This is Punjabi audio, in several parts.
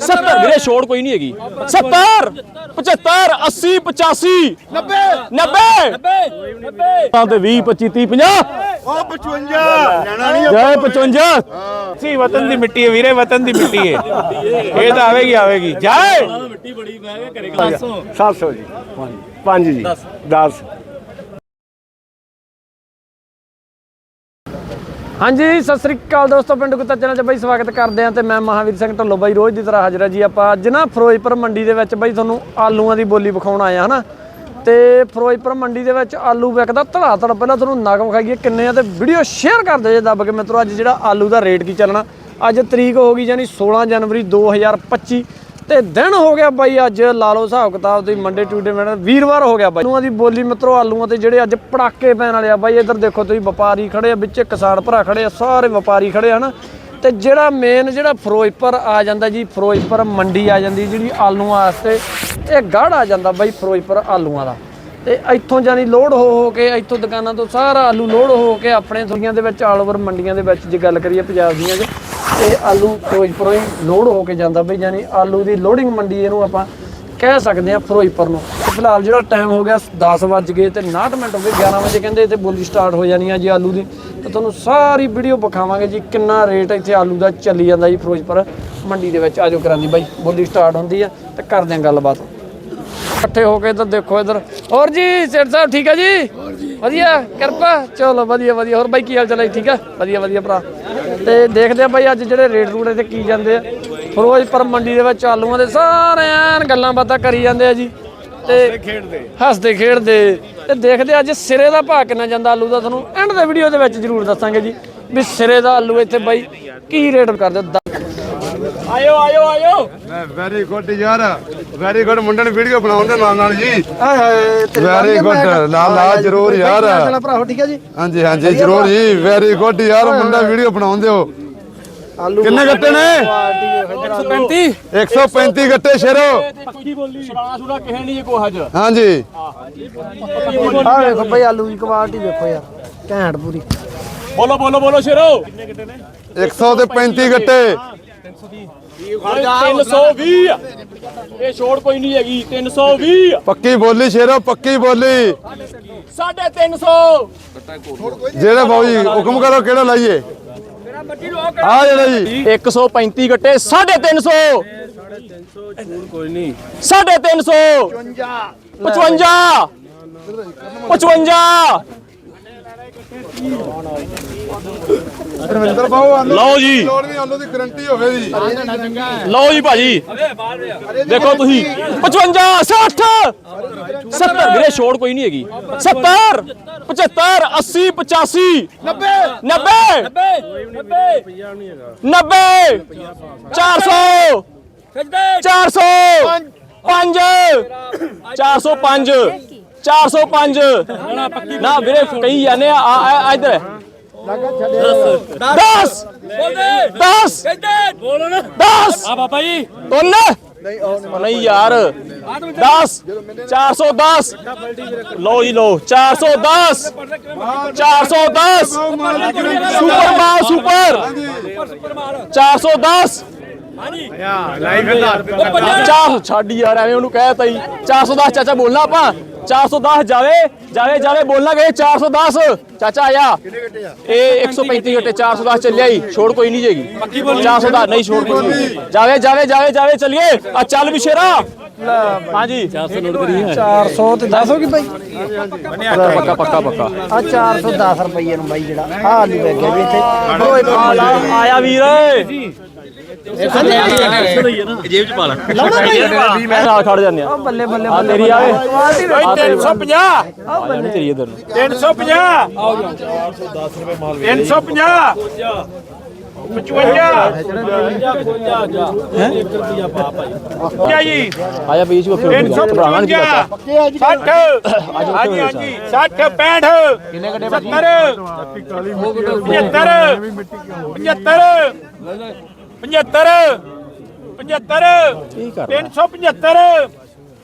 70 ਵੀਰੇ ਛੋੜ ਕੋਈ ਨਹੀਂ ਹੈਗੀ। 70 75 80 85 90 90 ਤਾਂ ਤੇ 20 25 30 50 ਉਹ 55 ਲੈਣਾ ਨਹੀਂ ਜੈ 55 ਸੀ ਵਤਨ ਦੀ ਮਿੱਟੀ ਹੈ ਵੀਰੇ ਵਤਨ ਦੀ ਮਿੱਟੀ ਹੈ। ਇਹ ਤਾਂ ਆਵੇਗੀ ਆਵੇਗੀ। ਜਾਏ 700 ਜੀ। 5 ਜੀ। 10 ਹਾਂਜੀ, ਸਤਿ ਸ੍ਰੀ ਅਕਾਲ ਦੋਸਤੋ, ਪਿੰਡ ਕੁੱਤਾ ਚੈਨਲ 'ਚ ਬਾਈ ਸਵਾਗਤ ਕਰਦੇ ਆਂ ਤੇ ਮੈਂ ਮਹਾਵੀਰ ਸਿੰਘ ਢੱਲੋ ਬਾਈ ਰੋਜ਼ ਦੀ ਤਰ੍ਹਾਂ ਹਾਜ਼ਰ ਹਾਂ ਜੀ। ਆਪਾਂ ਅੱਜ ਨਾ ਫਿਰੋਜ਼ਪੁਰ ਮੰਡੀ ਦੇ ਵਿੱਚ ਬਾਈ ਤੁਹਾਨੂੰ ਆਲੂਆਂ ਦੀ ਬੋਲੀ ਵਿਖਾਉਣ ਆਏ ਆਇਆ ਹਨਾ? ਤੇ ਫਿਰੋਜ਼ਪੁਰ ਮੰਡੀ ਦੇ ਵਿੱਚ ਆਲੂ ਵਿਕਦਾ ਧੜਾ ਧੜ ਪਹਿਲਾਂ ਤੁਹਾਨੂੰ ਨਗ ਵਿਖਾਈਏ ਕਿੰਨੇ ਆ ਤੇ ਵੀਡੀਓ ਸ਼ੇਅਰ ਕਰ ਦਿਓ ਜੇ ਦੱਬ ਕੇ ਮਿੱਤਰੋ, ਅੱਜ ਜਿਹੜਾ ਆਲੂ ਦਾ ਰੇਟ ਕੀ ਚੱਲਣਾ? ਅੱਜ ਤਰੀਕ ਹੋ ਗਈ ਯਾਨੀ 16 ਜਨਵਰੀ 2025 ਤੇ ਦਿਨ ਹੋ ਗਿਆ ਬਾਈ ਅੱਜ, ਲਾ ਲਓ ਹਿਸਾਬ ਕਿਤਾਬ ਤੁਸੀਂ ਮੰਡੇ ਟਿਊਡੇ ਮੈਂ ਵੀਰਵਾਰ ਹੋ ਗਿਆ ਬਾਈ। ਆਲੂਆਂ ਦੀ ਬੋਲੀ ਮਿੱਤਰੋ, ਆਲੂਆਂ ਤੇ ਜਿਹੜੇ ਅੱਜ ਪੜਾਕੇ ਪੈਣ ਵਾਲੇ ਆ ਬਾਈ, ਇੱਧਰ ਦੇਖੋ ਤੁਸੀਂ, ਵਪਾਰੀ ਖੜੇ ਆ, ਵਿੱਚ ਕਿਸਾਨ ਭਰਾ ਖੜੇ ਆ, ਸਾਰੇ ਵਪਾਰੀ ਖੜੇ ਆ ਨਾ ਤੇ ਜਿਹੜਾ ਮੇਨ ਜਿਹੜਾ ਫਿਰੋਜ਼ਪੁਰ ਆ ਜਾਂਦਾ ਜੀ, ਫਿਰੋਜ਼ਪੁਰ ਮੰਡੀ ਆ ਜਾਂਦੀ, ਜਿਹੜੀ ਆਲੂਆਂ ਵਾਸਤੇ, ਇਹ ਗੜ ਆ ਜਾਂਦਾ ਬਾਈ ਫਿਰੋਜ਼ਪੁਰ ਆਲੂਆਂ ਦਾ। ਤੇ ਇੱਥੋਂ ਜਾਨੀ ਲੋਡ ਹੋ ਹੋ ਕੇ ਇੱਥੋਂ ਦੁਕਾਨਾਂ ਤੋਂ ਸਾਰਾ ਆਲੂ ਲੋਡ ਹੋ ਕੇ ਆਪਣੇ ਦੁਨੀਆਂ ਦੇ ਵਿੱਚ ਆਲ ਓਵਰ ਮੰਡੀਆਂ ਦੇ ਵਿੱਚ ਜੇ ਗੱਲ ਕਰੀਏ ਪੰਜਾਬ ਦੀਆਂ 'ਚ ਤੇ ਆਲੂ ਫਿਰੋਜ਼ਪੁਰੋਂ ਹੀ ਲੋਡ ਹੋ ਕੇ ਜਾਂਦਾ ਬਈ ਯਾਨੀ ਆਲੂ ਦੀ ਲੋਡਿੰਗ ਮੰਡੀ ਇਹਨੂੰ ਆਪਾਂ ਕਹਿ ਸਕਦੇ ਆ ਫਿਰੋਜ਼ਪੁਰ ਨੂੰ। ਫਿਲਹਾਲ ਜਿਹੜਾ ਟਾਈਮ ਹੋ ਗਿਆ 10 ਵੱਜ ਗਏ ਤੇ 59 ਮਿੰਟ ਹੋ ਗਏ 11 ਵਜੇ ਕਹਿੰਦੇ ਇੱਥੇ ਬੋਲੀ ਸਟਾਰਟ ਹੋ ਜਾਣੀ ਆ ਜੀ ਆਲੂ ਦੀ। ਤੇ ਤੁਹਾਨੂੰ ਸਾਰੀ ਵੀਡੀਓ ਵਿਖਾਵਾਂਗੇ ਜੀ ਕਿੰਨਾ ਰੇਟ ਇੱਥੇ ਆਲੂ ਦਾ ਚੱਲੀ ਜਾਂਦਾ ਜੀ ਫਿਰੋਜ਼ਪੁਰ ਮੰਡੀ ਦੇ ਵਿੱਚ। ਆਜੋ ਕਰਾਂਦੀ ਬਾਈ, ਬੋਲੀ ਸਟਾਰਟ ਹੁੰਦੀ ਆ ਤੇ ਕਰਦੇ ਆ ਗੱਲਬਾਤ। ਇਕੱਠੇ ਹੋ ਕੇ ਇੱਧਰ ਦੇਖੋ ਇੱਧਰ। ਹੋਰ ਜੀ ਸੇਠ ਸਾਹਿਬ ਠੀਕ ਆ ਜੀ? ਵਧੀਆ ਕਿਰਪਾ। ਚਲੋ ਵਧੀਆ ਵਧੀਆ। ਹੋਰ ਬਾਈ ਕੀ ਹਾਲ ਚਾਲ ਹੈ ਠੀਕ ਆ? ਵਧੀਆ ਵਧੀਆ ਭਰਾ। ਤੇ ਦੇਖਦੇ ਆ ਬਾਈ ਅੱਜ ਜਿਹੜੇ ਰੇਟ ਰੂਟ ਇੱਥੇ ਕੀ ਜਾਂਦੇ ਆ। ਫਿਰੋਜ਼ਪੁਰ ਮੰਡੀ ਦੇ ਵਿੱਚ ਆਲੂਆਂ ਦੇ ਸਾਰੇ ਐਨ ਗੱਲਾਂ ਬਾਤਾਂ ਕਰੀ ਜਾਂਦੇ ਆ ਜੀ। ਤੇ ਖੇਡਦੇ। ਹੱਸਦੇ ਖੇਡਦੇ। ਤੇ ਦੇਖਦੇ ਆ ਅੱਜ ਸਿਰੇ ਦਾ ਭਾਅ ਕਿੰਨਾ ਜਾਂਦਾ ਆਲੂ ਦਾ ਤੁਹਾਨੂੰ। ਐਂਡ ਦੇ ਵੀਡੀਓ ਦੇ ਵਿੱਚ ਜ਼ਰੂਰ ਦੱਸਾਂਗੇ ਜੀ। ਵੀ ਸਿਰੇ ਦਾ ਆਲੂ ਇੱਥੇ ਬਾਈ ਕੀ ਰੇਟ ਕਰਦੇ ਆਇਓ ਆਇਓ ਆਇਓ। ਵੈਰੀ ਗੁੱਡ ਯਾਰ ਵੈਰੀ ਗੁੱਡ ਮੁੰਡੇ ਨੇ ਵੀਡੀਓ ਬਣਾਉਣ ਦੇ ਨਾਲ ਨਾਲ ਜੀ। ਹਾਏ ਹਾਏ ਤੇਰੇ Very ਨਾਲ ਨਾਲ ਨਾਲ ਜ਼ਰੂਰ ਯਾਰ। ਕੀ ਹਾਲ ਚਾਲ ਆ ਭਰਾਓ ਠੀਕ ਹੈ ਜੀ? ਹਾਂਜੀ ਹਾਂਜੀ ਜ਼ਰੂਰ ਜੀ ਵੈਰੀ ਗੁੱਡ ਯਾਰ ਮੁੰਡਾ ਵੀਡੀਓ ਬਣਾਉਣ ਦਿਓ। ਆਲੂ ਕਿੰਨੇ ਗੱਟੇ ਨੇ? 135 135 ਗੱਟੇ ਸ਼ੇਰੋ। ਪੱਕੀ ਬੋਲੀ। ਸੁਣਾ ਸੁਣਾ ਕਿਸੇ ਨਹੀਂ ਕੋ ਹਜ ਹਾਂਜੀ। ਆਹ ਵੇਖੋ ਬਈ ਆਲੂ ਦੀ ਕੁਆਲਿਟੀ ਵੇਖੋ ਯਾਰ ਘੈਂਟ ਪੂਰੀ। ਬੋਲੋ ਬੋਲੋ ਬੋਲੋ ਸ਼ੇਰੋ। 100 ਤੇ 35 ਗੱਟੇ। 320 ਇਹ ਛੋੜ ਕੋਈ ਨਹੀਂ ਹੈਗੀ 320 ਪੱਕੀ ਬੋਲੀ ਸ਼ੇਰੋ ਪੱਕੀ ਬੋਲੀ। 350 ਜਿਹੜੇ ਬਾਊ ਜੀ ਹੁਕਮ ਕਰੋ ਕਿਹੜਾ ਲਾਈਏ? ਆ ਜਿਹੜਾ ਜੀ। 135 ਗੱਟੇ 350 ਕੋਈ ਨਹੀਂ 350 55 55 ਰਵਿੰਦਰ ਬਾਊ ਆਲੂ ਲਓ ਜੀ। ਲੋੜ ਵੀ ਆਲੂ ਦੀ ਗਰੰਟੀ ਹੋਵੇ ਜੀ। ਲਓ ਜੀ ਭਾਜੀ। ਦੇਖੋ ਤੁਸੀਂ। 55 60 70 ਵੀਰੇ ਛੋੜ ਕੋਈ ਨਹੀਂ ਹੈਗੀ। 70 75 80 85 90 90 90 400 400 5 405 405 ਨਾ ਵੀਰੇ ਕਹੀ ਜਾਂਦੇ ਆ ਆ- ਇੱਧਰ। 10 10 10 ਆ ਬਾਬਾ ਜੀ। ਤੁੰਨ ਨਹੀਂ ਯਾਰ। 10 410 ਲਓ ਜੀ ਲਓ। 410 410 ਸੁਪਰ ਮਾਲ ਸੁਪਰ। 410 ਚਾਰ ਛੱਡ ਯਾਰ ਐਵੇਂ ਉਹਨੂੰ ਕਹਿਤਾ ਹੀ 410 ਚਾਚਾ ਬੋਲਣਾ ਆਪਾਂ। 410 ਜਾਵੇ ਜਾਵੇ ਜਾਵੇ ਬੋਲਣਾ ਗਏ 410 ਚਾਚਾ ਆਇਆ। ਇਹ 135 ਘਟੇ 410 ਚੱਲਿਆ ਹੀ ਛੋੜ ਕੋਈ ਨਹੀਂ ਜੇਗੀ। 410 ਨਹੀਂ ਛੋੜ ਕੋਈ ਜਾਵੇ ਜਾਵੇ ਜਾਵੇ ਜਾਵੇ ਚਲਿਏ। ਆ ਚੱਲ ਵਿਸ਼ੇਰਾ ਹਾਂਜੀ। 400 ਨੋਟ ਕਰੀ 400 ਤੇ 10 ਹੋ। ਗਈ ਬਾਈ ਪੱਕਾ ਪੱਕਾ ਪੱਕਾ। ਆ 410 ਰੁਪਏ ਨੂੰ ਬਾਈ ਜਿਹੜਾ। ਆ ਆਲੂ ਵੇਖ ਗਿਆ ਵੀ ਇੱਥੇ। ਫਿਰੋਜ਼ਪੁਰ ਆ। ਆਇਆ ਵੀਰ ਲਾਉਣਾ ਬਾਈ। ਮੈਂ ਨਾਲ ਖੜ ਜਾਂਦੇ ਆ। ਬੱਲੇ ਬੱਲੇ ਆ ਤੇਰੀ ਆਵੇ ਤੇਰੀ 350 ਆ ਜਾਣੀ ਤੇਰੀ ਇਧਰ 350 350 55 ਕਿਆ ਜੀ? ਆਇਆ ਬੀਚ ਕੋ ਫਿਰ ਭਰਾਵਾਂ ਨਹੀਂ ਚਾਚਾ 60 ਹਾਂਜੀ ਹਾਂਜੀ। 60 65 ਕਿੰਨੇ ਕੱਢੇ 70 75 75 75 ਠੀਕ ਕਰ 375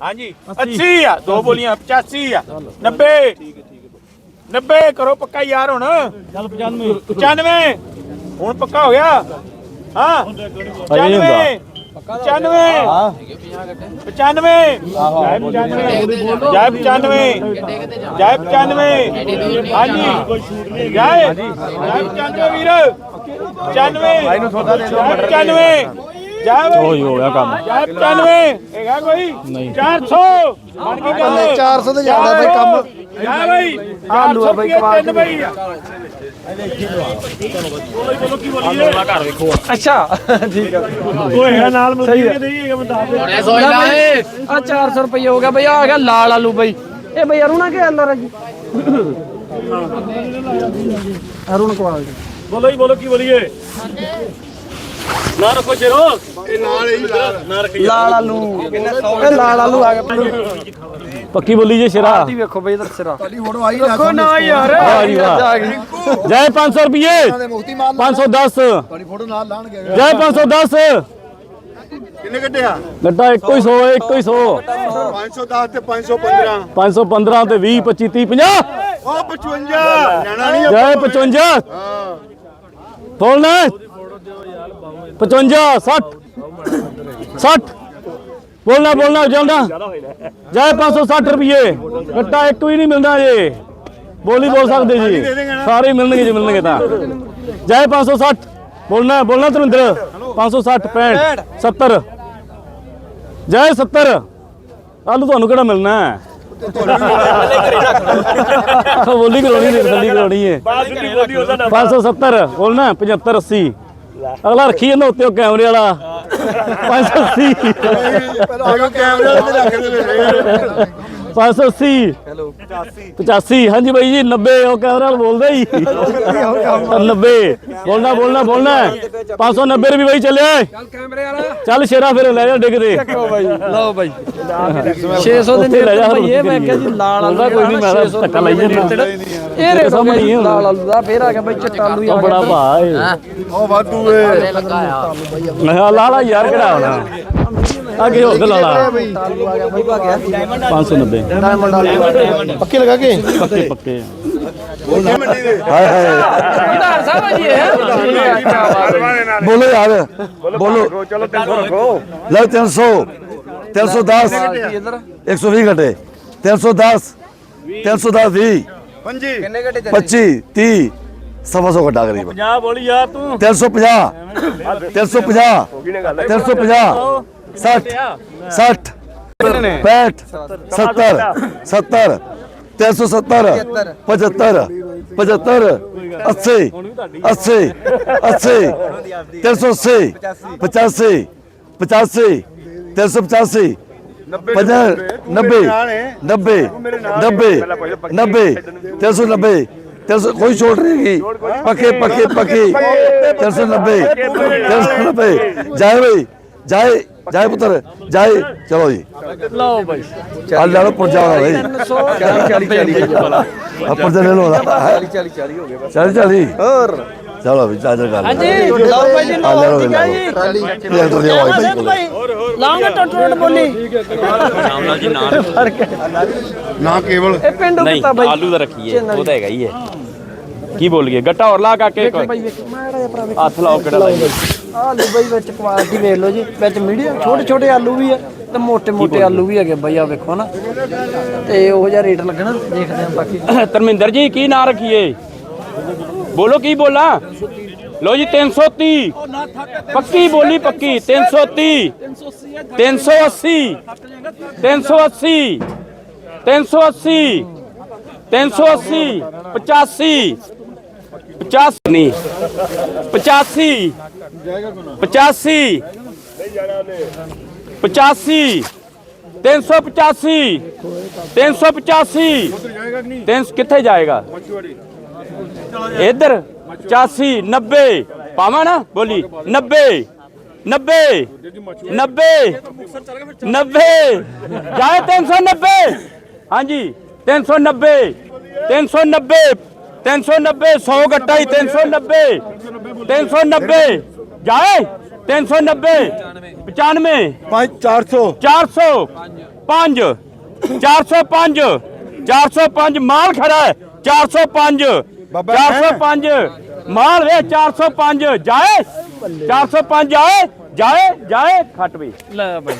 ਹਾਂਜੀ 80 ਆ ਦੋ ਬੋਲੀਆਂ 85 ਆ। 90 90 ਕਰੋ ਪੱਕਾ ਯਾਰ ਹੁਣ। ਚੱਲ 95 95 ਹੁਣ ਪੱਕਾ ਹੋ ਗਿਆ। ਹਾਂ। ਅਜੇ ਨਹੀਂ ਹੁੰਦਾ। 95 95 95 ਜਾਇ 95 ਜਾਇ 95 ਹਾਂਜੀ। ਜਾਇ ਜਾਇ 95 ਵੀਰ। 95 ਭਾਈ ਨੂੰ ਸੌਦਾ ਦੇ ਦਿਓ। 95 ਜਾਇ ਬਈ ਉਹੀ ਹੋ ਗਿਆ ਕੰਮ। ਜਾਇ 95 ਹੈਗਾ ਕੋਈ? ਨਹੀਂ। 400 ਬਣ ਗਈ ਗੱਲ। 400 ਤੇ ਜ਼ਿਆਦਾ ਬਈ ਕੰਮ ਜਾ ਬਈ ਆਲੂ ਬਈ, ਕਮਾਲ ਤਿੰਨ ਬਈ ਆ। ਅੱਛਾ ਠੀਕ ਆ। ਓਏ ਹੈ ਨਾਲ ਮਸਤੀ ਨਹੀਂ ਹੈਗਾ ਬੰਦਾ ਆ 400 ਰੁਪਏ ਹੋ ਗਿਆ ਬਈ ਆ ਗਿਆ ਲਾਲ ਆਲੂ ਬਈ। ਇਹ ਬਈ ਅਰੁਣਾ ਕੇ ਅੰਦਰ ਜੀ? ਅਰੁਣ ਕੁਆਲਿਟੀ ਬੋਲੋ ਜੀ ਬੋਲੋ ਕੀ ਬੋਲੀਏ? ਨਾ ਰੱਖੋ ਸ਼ੇਰੋ ਲਾਲ। ਆਲੂ। ਇਹ ਲਾਲ ਆਲੂ ਆ ਗਿਆ ਪੱਕੀ ਬੋਲੀ ਜੇ ਸ਼ੇਰਾ। ਪਾਰਟੀ ਵੇਖੋ ਬਈ ਇਧਰ ਸਿਰਾ। ਦੇਖੋ ਨਾ ਯਾਰ। ਵਾਹ ਜੀ ਵਾਹ ਆ। ਗਈ। ਜੈ 500 ਰੁਪਏ ਮੁਕਤੀ ਮਾਰ 510 ਤੁਹਾਡੀ ਫੋਟੋ ਨਾਲ ਲਾਣਗੇ। ਜੈ 510 ਕਿੰਨੇ ਕੱਟਿਆ ਗੱਡਾ ਇੱਕੋ ਹੀ 100 ਇੱਕੋ ਹੀ 100 510 ਤੇ 515 515 ਤੇ 20 25 30 50 ਉਹ 55 ਜਾਣਾ ਨਹੀਂ ਜੈ 55 ਬੋਲਣਾ 55 60 60 ਬੋਲਣਾ ਬੋਲਣਾ, ਜਲਦਾ। ਜੈ 560 ਰੁਪਏ ਗੱਟਾ ਇੱਕ ਵੀ ਨਹੀਂ ਮਿਲਦਾ ਜੇ ਬੋਲੀ ਬੋਲ ਸਕਦੇ ਜੀ। ਸਾਰੇ ਮਿਲਣਗੇ ਜੇ ਮਿਲਣਗੇ ਤਾਂ। ਜੈ 560 ਬੋਲਣਾ ਬੋਲਣਾ ਧਰਮਿੰਦਰ। 560 65 70 ਜੈ 70 ਆਲੂ ਤੁਹਾਨੂੰ ਕਿਹੜਾ ਮਿਲਣਾ ਹੈ? ਬੋਲੀ ਕਰਾਉਣੀ ਨਹੀਂ ਤਸੱਲੀ ਕਰਾਉਣੀ ਹੈ। 570 ਬੋਲਣਾ 75 80 ਅਗਲਾ ਰੱਖੀ ਜਾਂਦਾ ਉੱਤੇ ਉਹ ਕੈਮਰੇ ਵਾਲਾ। 580 ਪਹਿਲਾਂ ਕੈਮਰੇ ਤੇ ਰੱਖ ਦੇ 580 85 ਹਾਂਜੀ ਬਾਈ ਜੀ 90 ਉਹ ਕੈਮਰੇ ਵਾਲਾ ਬੋਲਦਾ ਹੀ। 90 ਬੋਲਣਾ ਬੋਲਣਾ ਬੋਲਣਾ। 590 ਰੁਪਏ ਬਾਈ ਚੱਲਿਆ। ਚੱਲ ਕੈਮਰੇ ਵਾਲਾ। ਚੱਲ ਸ਼ੇਰਾ ਫਿਰ ਲੈ ਜਾ ਡਿੱਗ ਦੇ। ਲਓ ਬਾਈ। 600 ਦੇ ਲੈ ਜਾ ਬਈ ਇਹ ਮੈਂ ਕਿਹਾ ਜੀ ਲਾਲ ਆਲੂ ਕੋਈ ਨਹੀਂ ਮੈਂ ਧੱਕਾ ਲਾਈ ਜਾਂਦਾ। ਇਹ ਗਿਆ ਜੀ ਲਾਲ ਆਲੂ ਦਾ ਫੇਰ ਆ ਗਿਆ ਬਈ ਚਿੱਟਾ ਆਲੂ ਹੀ ਆ ਬੜਾ ਭਾ ਏ। ਉਹ ਵਾਧੂ ਏ। ਮੈਂ ਲਾਲਾ ਯਾਰ ਕਿਹੜਾ ਹੋਣਾ ਅੱਗੇ ਹੋ ਗਿਆ ਲਾਲਾ ਆ ਗਿਆ ਬਈ ਭਾ ਗਿਆ 590 ਡਾਇਮੰਡ ਆਲੂ ਪੱਕੇ ਲਗਾ ਕੇ? ਪੱਕੇ ਪੱਕੇ। ਹਾਏ ਹਾਏ ਵਿਧਾਨ ਸਾਹਿਬ ਆ ਜੀ ਇਹ। ਬੋਲੋ ਯਾਰ। ਬੋਲੋ। ਚਲੋ 300 ਰੱਖੋ ਲੈ 300 310 ਇਧਰ 120 ਘਟੇ। 310 310 20 25 30 ਸਵਾ ਸੌ ਘਟਾ ਕਰੀਬ 50 ਬੋਲੀ ਯਾਰ ਤੂੰ। 350 350 350 60 60 65 70 70 370 75 75 80 80 80 380 85 85 385 ਨੱਬੇ ਨੱਬੇ ਨੱਬੇ ਨੱਬੇ ਨੱਬੇ, ਤਿੰਨ ਸੌ, ਕੋਈ ਛੋਟ ਨਹੀਂ ਹੈਗੀ। ਪੱਕੇ ਪੱਕੇ ਪੱਕੇ। ਤਿੰਨ ਸੌ ਨੱਬੇ, ਤਿੰਨ ਸੌ ਨੱਬੇ। ਜਾਏ ਬਈ, ਜਾਏ। ਜਾਏ ਪੁੱਤਰ ਜਾਏ ਚਲੋ ਜੀ ਲਓ ਬਾਈ ਆ ਲੈ ਲਓ ਪੁਰਜਾ ਹੋਣਾ ਬਈ 340 40 ਆ ਪੁਰਜਾ ਲੈ ਲਓ 40 40 40 ਹੋ ਗਏ 40 40 ਹੋਰ ਚਲੋ ਵੀ ਚਾਦਰ ਕਰ ਹਾਂਜੀ ਲਓ ਬਾਈ ਜੀ ਲੈ ਲਓ ਠੀਕ ਹੈ ਜੀ ਇਹ ਤਾਂ ਲਿਆਓ ਭਾਈ ਲਾਉਂਗੇ ਟੁੱਟ ਟੁੱਟ ਬੋਲੀ ਨਾ ਕੇਵਲ ਇਹ ਪਿੰਡੂ ਕਿਤਾ ਬਾਈ ਆਲੂ ਦਾ ਰੱਖੀਏ ਉਹ ਤਾਂ ਹੈਗਾ ਹੀ ਹੈ ਕੀ ਬੋਲ ਗਏ ਗੱਟਾ ਹੋਰ ਲਾ ਕਾਕੇ ਕੋਈ ਹੱਥ ਲਾਓ ਕਿਹੜਾ ਆਹ ਲੋ ਬਈ ਵਿੱਚ ਕੁਆਲਿਟੀ ਵੇਖ ਲਓ ਜੀ, ਵਿੱਚ ਮੀਡੀਅਮ, ਛੋਟੇ ਛੋਟੇ ਆਲੂ ਵੀ ਆ ਤੇ ਮੋٹے ਮੋٹے ਆਲੂ ਵੀ ਹੈਗੇ ਬਈ ਆ ਵੇਖੋ ਨਾ। ਤੇ ਉਹ ਜਿਹਾ ਰੇਟ ਲੱਗਣਾ, ਦੇਖਦੇ ਆ ਬਾਕੀ। ਧਰਮਿੰਦਰ ਜੀ, ਕੀ ਨਾਂ ਰੱਖੀਏ? ਬੋਲੋ, ਕੀ ਬੋਲਾਂ? ਲੋ ਜੀ 330 ਪੱਕੀ ਬੋਲੀ ਪੱਕੀ 330 380 380 380 380 85 50 ਨਹੀਂ 85 85 85 385 385 ਤਿੰਨ ਕਿੱਥੇ ਜਾਏਗਾ ਇੱਧਰ 85 90 ਪਾਵਾਂ ਨਾ ਬੋਲੀ 90 90 90 90 ਜਾਏ 390 ਹਾਂਜੀ 390 390 390 100 ਗੱਟਾ ਹੀ 390 390 ਜਾਏ। 390 95 400 400 5 405 405 ਮਾਲ ਖੜਾ ਹੈ। 405 ਬਾਬਾ 405 ਮਾਲ ਵੇ 405 ਜਾਏ। 405 ਜਾਏ ਜਾਏ ਜਾਏ, ਖੱਟ ਵੀ। ਲੈ ਬਾਈ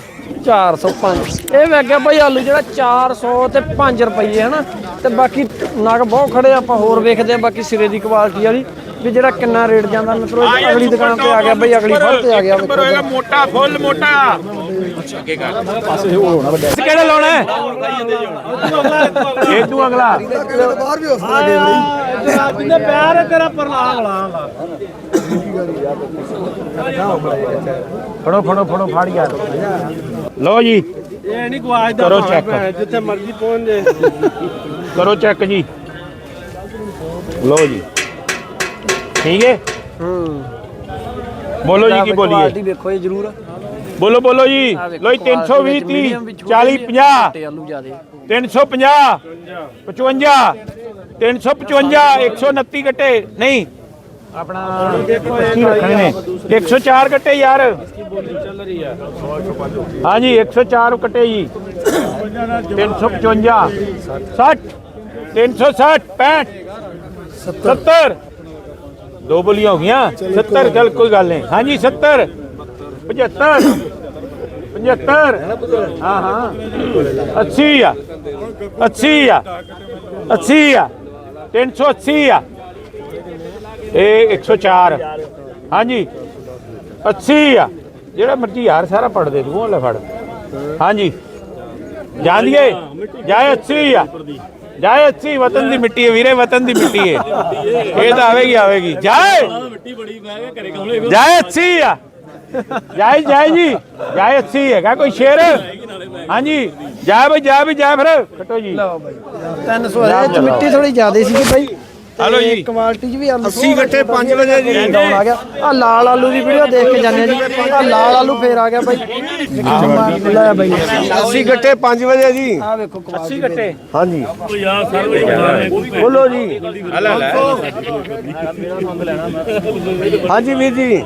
405 ਇਹ ਮੈਂ ਕਿਹਾ ਬਾਈ ਆਲੂ ਜਿਹੜਾ 400 ਤੇ 5 ਰੁਪਏ ਹਨਾ ਤੇ ਬਾਕੀ ਨਗ ਬਹੁਤ ਖੜੇ ਆਪਾਂ ਹੋਰ ਵੇਖਦੇ ਆ ਬਾਕੀ ਸਿਰੇ ਦੀ ਕੁਆਲਿਟੀ ਵਾਲੀ। ਵੀ ਜਿਹੜਾ ਕਿੰਨਾ ਰੇਟ ਜਾਂਦਾ ਮਿੱਤਰੋ ਅਗਲੀ ਦੁਕਾਨ ਤੇ ਆ ਗਿਆ ਬਾਈ ਅਗਲੀ ਫੜ ਤੇ ਆ ਗਿਆ ਨੰਬਰ ਹੋਏਗਾ ਮੋਟਾ ਫੁੱਲ ਮੋਟਾ। ਕਿਹੜਾ ਲਾਉਣਾ ਹੈ? ਇਹ ਤੂੰ ਅਗਲਾ। ਜਿੰਨੇ ਪਿਆਰ ਹੈ ਤੇਰਾ ਪਰਲਾ ਲਾ ਫੜੋ ਫੜੋ ਫੜੋ ਫੜ ਯਾਰ। ਲਓ ਜੀ। ਇਹ ਨਹੀਂ ਗਵਾਜ ਦਾ ਕਰੋ check। ਜਿੱਥੇ ਮਰਜ਼ੀ ਪਹੁੰਚ ਜੇ। ਕਰੋ ਚੈੱਕ ਜੀ। ਲਓ ਜੀ। ਠੀਕ ਹੈ? ਹੂੰ ਬੋਲੋ ਜੀ ਕੀ ਬੋਲੀਏ? ਕੁਆਲਿਟੀ ਵੇਖੋ ਇਹ ਜ਼ਰੂਰ। ਬੋਲੋ ਬੋਲੋ ਜੀ। ਆਹ ਵੇਖੋ ਲੋ ਜੀ 320 quality 30 medium ਵੀ ਛੋਟੇ 40 ਜਿਹੇ 50 ਮੋਟੇ ਆਲੂ ਜ਼ਿਆਦੇ। 350 55 355 129 ਕੱਟੇ ਨਹੀਂ। ਆਪਣਾ ਕੀ ਰੱਖਣੇ ਨੇ 104 ਕੱਟੇ ਯਾਰ। ਹਾਂਜੀ 104 ਕੱਟੇ ਜੀ। 355 60 360 65 70 ਦੋ ਬੋਲੀਆਂ ਹੋ ਗਈਆਂ। 70 ਚੱਲ ਕੋਈ ਗੱਲ ਨਹੀਂ। ਹਾਂਜੀ 70 75 75 ਹਾਂ ਹਾਂ। 80 ਆ। 80 ਆ। 80 ਆ। 380 ਆ। ਇਹ 104 ਹਾਂਜੀ। 80 ਆ। ਜਿਹੜਾ ਮਰਜ਼ੀ ਯਾਰ ਸਾਰਾ ਪੜ ਦੇ, ਤੂੰ ਲੈ ਫੜ। ਹਾਂਜੀ। ਜਾਂਦੀਏ ਜਾਏ 80 ਆ। ਜਾਏ 80 ਵਤਨ ਦੀ ਮਿੱਟੀ ਹੈ ਵੀਰੇ, ਵਤਨ ਦੀ ਮਿੱਟੀ ਹੈ। ਇਹ ਤਾਂ ਆਵੇਗੀ ਆਵੇਗੀ। ਜਾਏ! ਮਿੱਟੀ ਬੜੀ ਮੈਂ ਘਰੇ ਕਮਲੇ ਜਾਏ 80 ਆ। ਜਾਏ ਜਾਏ ਜੀ। ਜਾਏ 80 ਹੈਗਾ ਕੋਈ ਸ਼ੇਰ। ਹਾਂਜੀ। ਜਾ ਬਈ ਜਾ ਬਈ ਜਾ ਫਿਰ। ਕੱਟੋ ਜੀ। ਲਓ ਬਾਈ। 300 ਇਹ ਚ ਮਿੱਟੀ ਥੋੜੀ ਜ਼ਿਆਦਾ ਸੀਗੀ ਬਾਈ। ਹਲੋ ਜੀ। ਕੁਆਲਿਟੀ ਚ ਵੀ ਆਲੂ 80 ਗੱਟੇ 5 ਵਜੇ ਜੀ। ਆ ਗਿਆ ਆ ਲਾਲ ਆਲੂ ਦੀ ਵੀਡੀਓ ਦੇਖ ਕੇ ਜਾਂਦੇ ਆ ਜੀ। ਆ ਲਾਲ ਆਲੂ ਫੇਰ ਆ ਗਿਆ ਬਾਈ। ਲੈ ਬਾਈ। 80 ਗੱਟੇ 5 ਵਜੇ ਜੀ। ਆ ਵੇਖੋ ਕੁਆਲਿਟੀ ਕੱਟੇ ਹਾਂਜੀ। ਬੋਲੋ ਜੀ। ਹਾਂਜੀ ਵੀਰ ਜੀ।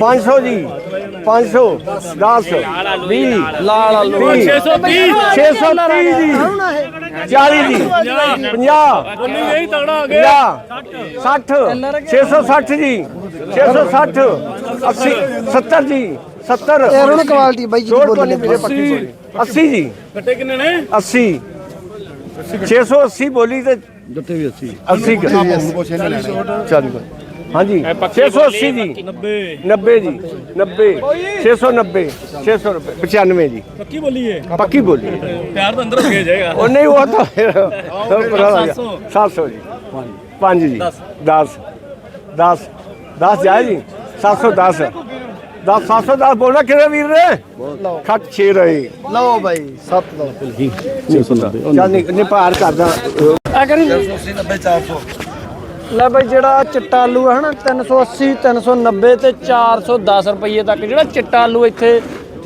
500 ਜੀ। 500 10 20 ਲਾਲ ਆਲੂ। 630 630 ਜੀ। 40 ਜੀ। 50 ਨਹੀਂ ਤਗੜਾ 50 60 660 ਜੀ 660 80 70 ਜੀ 70 ਇਹ ਹੁਣ ਕੁਆਲਿਟੀ ਬਾਈ ਜੀ ਬੋਲੀ ਕੋਲੀ 80 80 ਜੀ। ਕੱਟੇ ਕਿੰਨੇ ਨੇ? 80 680 ਬੋਲੀ ਤੇ ਜੱਟੇ ਵੀ 80 80 ਚੱਲ ਹਾਂਜੀ। 680 ਜੀ। 90 90 ਜੀ 90 690 690 95 ਜੀ। ਪੱਕੀ ਬੋਲੀ ਹੈ। ਪੱਕੀ ਬੋਲੀ ਪਿਆਰ ਤਾਂ ਅੰਦਰ ਹੋ ਜਾਏਗਾ। ਉਹ ਨਹੀਂ ਉਹ ਤਾਂ ਫਿਰ ਉਹ ਪਤਾ ਲੱਗ ਗਿਆ। 700 ਜੀ। 5 ਜੀ। 10 10 10 ਜਾਏ ਜੀ। 710 10 710 ਬੋਲਣਾ ਕਿਹੜਾ ਵੀਰ ਨੇ? ਖੱਟ 6 ਰਹੇ। ਲਓ ਬਾਈ 7 ਲਓ। ਚੱਲ ਨਹੀਂ ਨਹੀਂ ਭਾਰ ਕਰਦਾ। ਆ ਕਰੀ 90 400 ਲੈ ਬਾਈ ਜਿਹੜਾ ਚਿੱਟਾ ਆਲੂ ਹੈ ਹਨਾ 380 390 ਤੇ 410 ਰੁਪਏ ਤੱਕ ਜਿਹੜਾ ਚਿੱਟਾ ਆਲੂ ਇੱਥੇ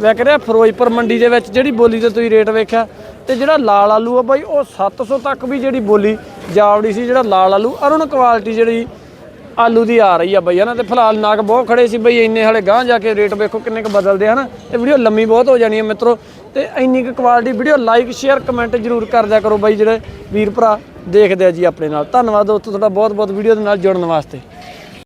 ਵਿਕ ਰਿਹਾ ਫਿਰੋਜ਼ਪੁਰ ਮੰਡੀ ਦੇ ਵਿੱਚ, ਜਿਹੜੀ ਬੋਲੀ ਤੇ ਤੁਸੀਂ ਰੇਟ ਵੇਖਿਆ, ਤੇ ਜਿਹੜਾ ਲਾਲ ਆਲੂ ਆ ਬਾਈ, ਉਹ 700 ਤੱਕ ਵੀ ਜਿਹੜੀ ਬੋਲੀ ਜਾਵੜੀ ਸੀ, ਜਿਹੜਾ ਲਾਲ ਆਲੂ, ਅਰੁਣ ਕੁਆਲਿਟੀ ਜਿਹੜੀ ਆਲੂ ਦੀ ਆ ਰਹੀ ਆ ਬਈ, ਹਨਾ? ਤੇ ਫਿਲਹਾਲ ਨਾਗ ਬਹੁਤ ਖੜੇ ਸੀ ਬਈ, ਇੰਨੇ ਹਲੇ ਗਾਂ ਜਾ ਕੇ ਰੇਟ ਵੇਖੋ ਕਿੰਨੇ ਕੁ ਬਦਲਦੇ ਹਨਾ? ਇਹ ਵੀਡੀਓ ਲੰਮੀ ਬਹੁਤ ਹੋ ਜਾਣੀ ਹੈ ਮਿੱਤਰੋ। ਤੇ ਇੰਨੀ ਕੁ quality video like share comment ਜਰੂਰ ਕਰ ਦਿਆ ਕਰੋ ਬਾਈ, ਜਿਹੜੇ ਵੀਰ ਭਰਾ ਦੇਖਦੇ ਆ ਜੀ ਆਪਣੇ ਨਾਲ। ਧੰਨਵਾਦ ਦੋਸਤੋ, ਤੁਹਾਡਾ ਬਹੁਤ ਬਹੁਤ ਵੀਡੀਓ ਦੇ ਨਾਲ ਜੁੜਨ ਵਾਸਤੇ।